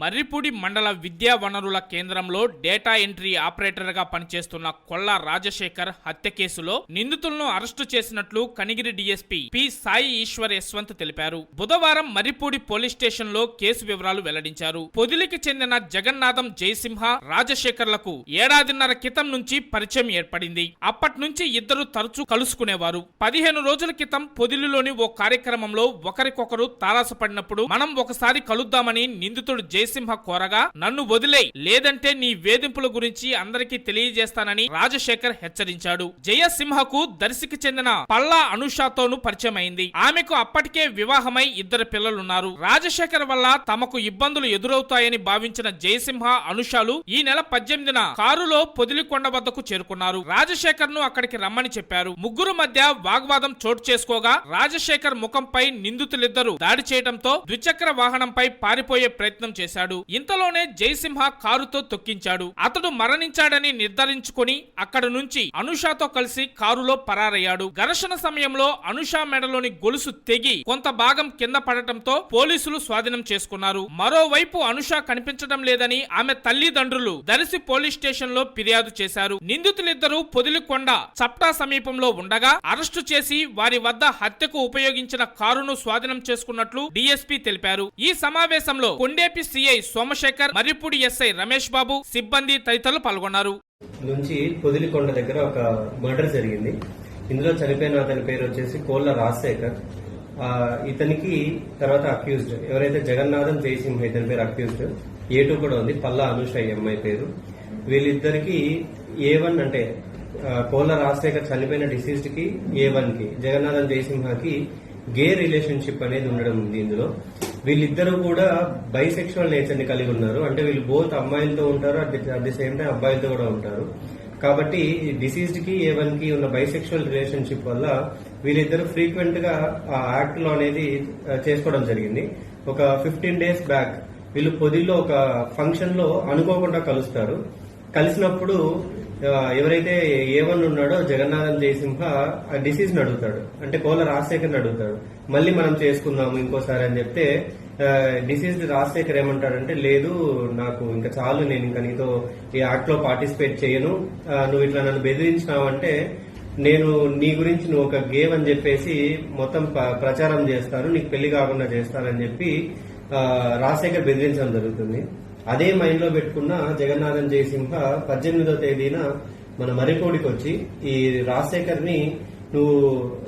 మర్రిపూడి మండల విద్యా వనరుల కేంద్రంలో డేటా ఎంట్రీ ఆపరేటర్గా పనిచేస్తున్న కొల్లా రాజశేఖర్ హత్య కేసులో నిందితులను అరెస్టు చేసినట్లు కనిగిరి డీఎస్పీ పి సాయి ఈశ్వర్ యశ్వంత్ తెలిపారు. బుధవారం మర్రిపూడి పోలీస్ స్టేషన్లో కేసు వివరాలు వెల్లడించారు. పొదిలికి చెందిన జగన్నాథం జయసింహ రాజశేఖర్లకు ఏడాదిన్నర క్రితం నుంచి పరిచయం ఏర్పడింది. అప్పటి నుంచి ఇద్దరు తరచూ కలుసుకునేవారు. పదిహేను రోజుల క్రితం పొదిలిలోని ఓ కార్యక్రమంలో ఒకరికొకరు తారాసపడినప్పుడు మనం ఒకసారి కలుద్దామని నిందితుడు జయసింహ కోరగా నన్ను వదిలే లేదంటే నీ వేధింపుల గురించి అందరికీ తెలియజేస్తానని రాజశేఖర్ హెచ్చరించాడు. జయసింహకు దర్శికి చెందిన పల్లా అనుషాతోను పరిచయమైంది. ఆమెకు అప్పటికే వివాహమై ఇద్దరు పిల్లలున్నారు. రాజశేఖర్ వల్ల తమకు ఇబ్బందులు ఎదురవుతాయని భావించిన జయసింహ అనుషాలు ఈ నెల పద్దెనిమిదిన కారులో పొదిలికొండ వద్దకు చేరుకున్నారు. రాజశేఖర్ను అక్కడికి రమ్మని చెప్పారు. ముగ్గురు మధ్య వాగ్వాదం చోటు చేసుకోగా రాజశేఖర్ ముఖంపై నిందితులిద్దరూ దాడి చేయడంతో ద్విచక్ర వాహనంపై పారిపోయే ప్రయత్నం చేశారు. చేశాడు. ఇంతలోనే జయసింహ కారుతో తొక్కించాడు. అతడు మరణించాడని నిర్ధారించుకుని అక్కడ నుంచి అనుషాతో కలిసి కారులో పరారయ్యాడు. ఘర్షణ సమయంలో అనుషా మెడలోని గొలుసు తెగి కొంత భాగం కింద పడటంతో పోలీసులు స్వాధీనం చేసుకున్నారు. మరోవైపు అనుష కనిపించడం లేదని ఆమె తల్లిదండ్రులు దరిసి పోలీస్ స్టేషన్లో ఫిర్యాదు చేశారు. నిందితులిద్దరూ పొదిలికొండ చప్టా సమీపంలో ఉండగా అరెస్టు చేసి వారి వద్ద హత్యకు ఉపయోగించిన కారును స్వాధీనం చేసుకున్నట్లు డిఎస్పీ తెలిపారు. ఈ సమావేశంలో కొండేపి సిఐ సోమశేఖర్ మర్రిపూడి ఎస్ఐ రమేష్ బాబు సిబ్బంది తదితరులు పాల్గొన్నారు. నుంచి పొదిలికొండ దగ్గర ఒక మర్డర్ జరిగింది. ఇందులో చనిపోయిన అతని పేరు వచ్చేసి కోళ్ళ రాజశేఖర్. ఇతనికి తర్వాత అక్యూజ్డ్. ఎవరైతే జగన్నాథం జయసింహ ఇతని పేరు అక్యూజ్డ్. ఏ టూ కూడా ఉంది. పల్లా అనుష ఎంఐ అమ్మాయి పేరు. వీళ్ళిద్దరికి ఏ వన్ అంటే ఆ, కోళ్ళ రాజశేఖర్ చనిపోయిన డిసీజ్డ్కి ఏ వన్కి జగన్నాథం జయసింహకి గే రిలేషన్షిప్ అనేది ఉండడం ఉంది ఇందులో. వీళ్ళిద్దరూ కూడా బైసెక్షువల్ నేచర్ని కలిగి ఉన్నారు. అంటే వీళ్ళు బోత్ అమ్మాయిలతో ఉంటారు అట్ ది సేమ్ టైం అబ్బాయిలతో కూడా ఉంటారు. కాబట్టి డిసీజ్డ్కి ఏవన్కి ఉన్న బైసెక్షువల్ రిలేషన్షిప్ వల్ల వీళ్ళిద్దరు ఫ్రీక్వెంట్గా ఆ యాక్ట్లో అనేది చేసుకోవడం జరిగింది. ఒక ఫిఫ్టీన్ డేస్ బ్యాక్ వీళ్ళు పొదిలో ఒక ఫంక్షన్లో అనుకోకుండా కలుస్తారు. కలిసినప్పుడు ఎవరైతే ఏ ఉన్నాడో జగన్నాథన్ జయసింహ ఆ డిసీజ్ అడుగుతాడు. అంటే కోల రాజశేఖర్ అడుగుతాడు. మళ్ళీ మనం చేసుకుందాము ఇంకోసారి అని చెప్తే డిసీజ్ రాజశేఖర్ ఏమంటాడంటే లేదు నాకు ఇంకా చాలు నేను ఇంకా నీతో ఈ యాక్ట్లో పార్టిసిపేట్ చేయను. నువ్వు ఇట్లా నన్ను బెదిరించినావంటే నేను నీ గురించి నువ్వు ఒక గేమ్ అని చెప్పేసి మొత్తం ప్రచారం చేస్తాను నీకు పెళ్ళి కాకుండా చేస్తానని చెప్పి రాజశేఖర్ బెదిరించడం జరుగుతుంది. అదే మైండ్లో పెట్టుకున్న జగన్నాథన్ జయసింహ పద్దెనిమిదో తేదీన మన మరికోడికి వచ్చి ఈ రాజశేఖర్ని నువ్వు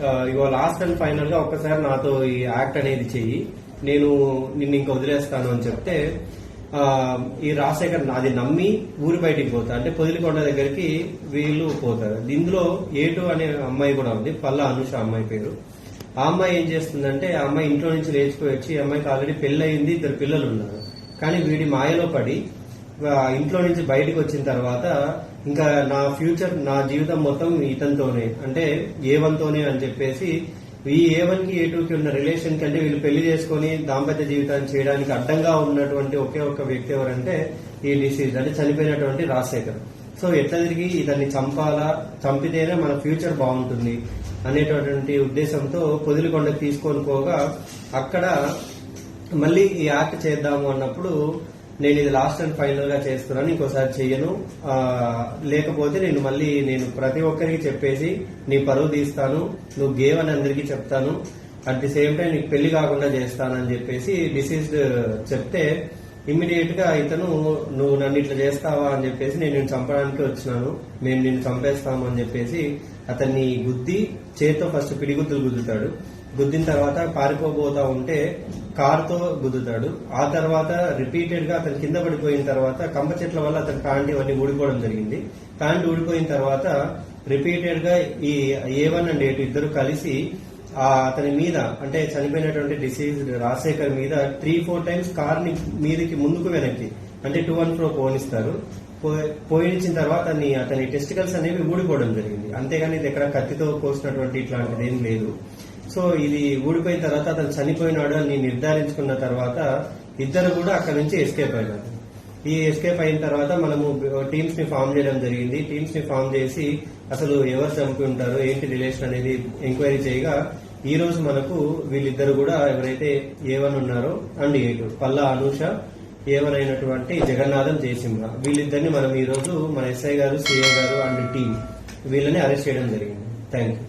ఆ, ఇగో లాస్ట్ అండ్ ఫైనల్గా ఒక్కసారి నాతో ఈ యాక్ట్ అనేది చెయ్యి. నేను నిన్ను ఇంకా వదిలేస్తాను అని చెప్తే ఈ రాజశేఖర్ నాది నమ్మి ఊరి బయటికి పోతారు అంటే పొదిలికొండ దగ్గరికి వీళ్ళు పోతారు. ఇందులో ఏటు అనే అమ్మాయి కూడా ఉంది. పల్ల అనుష అమ్మాయి పేరు. ఆ అమ్మాయి ఏం చేస్తుందంటే ఆ అమ్మాయి ఇంట్లో నుంచి లేచిపోయి వచ్చి ఈ అమ్మాయికి ఆల్రెడీ పెళ్ళయింది ఇద్దరు పిల్లలు ఉన్నారు కానీ వీడి మాయలో పడి ఇంట్లో నుంచి బయటకు వచ్చిన తర్వాత ఇంకా నా ఫ్యూచర్ నా జీవితం మొత్తం ఇతనితోనే అంటే ఏ వన్తోనే అని చెప్పేసి ఈ ఏ వన్కి ఏ టూకి ఉన్న రిలేషన్ కంటే వీళ్ళు పెళ్ళి చేసుకుని దాంపత్య జీవితాన్ని చేయడానికి అడ్డంగా ఉన్నటువంటి ఒకే ఒక్క వ్యక్తి ఎవరంటే ఈ డిసీజ్ అంటే చనిపోయినటువంటి రాజశేఖర్. సో ఎట్లా తిరిగి ఇతన్ని చంపాలా చంపితేనే మన ఫ్యూచర్ బాగుంటుంది అనేటటువంటి ఉద్దేశంతో పొదిలికొండకు తీసుకొని పోగా అక్కడ మళ్ళీ ఈ యాక్ట్ చేద్దాము అన్నప్పుడు నేను ఇది లాస్ట్ అండ్ ఫైనల్గా చేస్తున్నాను ఇంకోసారి చెయ్యను. లేకపోతే నేను మళ్ళీ నేను ప్రతి ఒక్కరికి చెప్పేసి నీ పరువు తీస్తాను నువ్వు గేవ్ అని అందరికీ చెప్తాను. అట్ ది సేమ్ టైం నీకు పెళ్ళి కాకుండా చేస్తానని చెప్పేసి డిసీజ్డ్ చెప్తే ఇమ్మీడియట్గా ఇతను నువ్వు నన్ను ఇట్లా చేస్తావా? అని చెప్పేసి నేను నిన్ను చంపడానికి వచ్చినాను. మేము నిన్ను చంపేస్తాము అని చెప్పేసి అతన్ని గుద్ది చేత్తో ఫస్ట్ పిడిగుద్దులు గుద్దుతాడు. గుద్దిన తర్వాత పారిపోబోతా ఉంటే కారుతో గుద్దుతాడు. ఆ తర్వాత రిపీటెడ్గా అతను కింద పడిపోయిన తర్వాత కంప చెట్ల వల్ల అతని కాండి అవన్నీ ఊడిపోవడం జరిగింది. కాండి ఊడిపోయిన తర్వాత రిపీటెడ్గా ఈ ఏ వన్ అండ్ ఏ ఇద్దరు కలిసి ఆ అతని మీద అంటే చనిపోయినటువంటి డిసీజ్ రాజశేఖర్ మీద త్రీ ఫోర్ టైమ్స్ కార్ని మీదకి ముందుకు వెనక్కి అంటే టూ వన్ ప్రో పోనిస్తారు. పోయించిన తర్వాత అతని అతని టెస్టికల్స్ అనేవి ఊడిపోవడం జరిగింది. అంతేగాని ఇది ఎక్కడ కత్తితో కోసినటువంటి ఇట్లాంటిది ఏం లేదు. సో ఇది ఊడిపోయిన తర్వాత అతను చనిపోయినాడు అని నిర్ధారించుకున్న తర్వాత ఇద్దరు కూడా అక్కడ నుంచి ఎస్కేప్ అయినారు. ఈ ఎస్కేప్ అయిన తర్వాత మనము టీమ్స్ని ఫామ్ చేయడం జరిగింది. టీమ్స్ని ఫామ్ చేసి అసలు ఎవరు చంపి ఉంటారు ఏంటి రిలేషన్ అనేది ఎంక్వైరీ చేయగా ఈ రోజు మనకు వీళ్ళిద్దరు కూడా ఎవరైతే ఏవన్ ఉన్నారో and A Palla Anusha A అయినటువంటి జగన్నాథం జయసింహ వీళ్ళిద్దరిని మనం ఈ రోజు మన ఎస్ఐ గారు సిఐ గారు అండ్ టీం వీళ్ళని అరెస్ట్ చేయడం జరిగింది. Thank you